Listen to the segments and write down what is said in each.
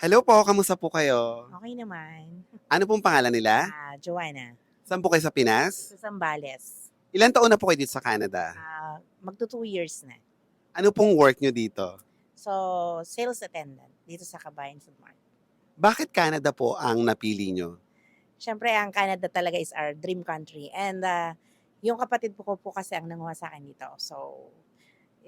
Hello po, kamusta po kayo? Okay naman. Ano pong pangalan nila? Ah, Joanna, Saan po kayo sa Pinas? sa Zambales. Ilan taon na po kayo dito sa Canada? Ah, magto two years na. Ano pong work nyo dito? So, sales attendant dito sa Kabayan Food Mart. Bakit Canada po ang napili nyo? Siyempre, ang Canada talaga is our dream country. And ah, yung kapatid po ko po kasi ang nanguha sa akin dito. So,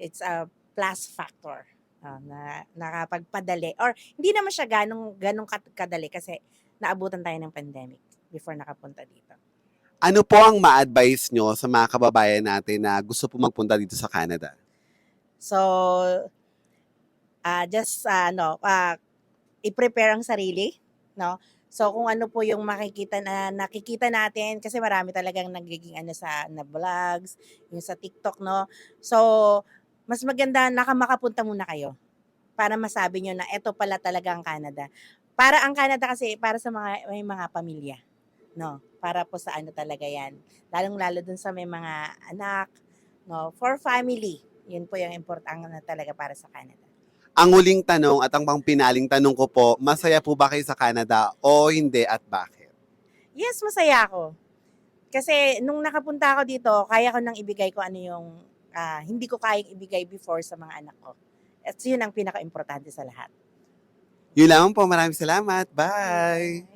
it's a plus factor ah, na nakapagpadali. Or hindi naman siya ganong, ganong kadali kasi naabutan tayo ng pandemic before nakapunta dito. Ano po ang ma-advise nyo sa mga kababayan natin na gusto po magpunta dito sa Canada? So, ah just ah, ano, ah, i-prepare ang sarili, no? So kung ano po yung makikita na nakikita natin kasi marami talagang nagiging ano sa na vlogs, yung sa TikTok, no? So, mas maganda nakamakapunta muna kayo para masabi nyo na eto pala talaga ang Canada. Para ang Canada kasi para sa mga may mga pamilya, no? Para po sa ano talaga 'yan. Lalong-lalo dun sa may mga anak, no? For family. Yun po yung importante na talaga para sa Canada. Ang huling tanong at ang pang pinaling tanong ko po, masaya po ba kayo sa Canada o hindi at bakit? Yes, masaya ako. Kasi nung nakapunta ako dito, kaya ko nang ibigay ko ano yung ah, hindi ko kayang ibigay before sa mga anak ko. At yun ang pinaka-importante sa lahat. Yun lang po, maraming salamat. Bye!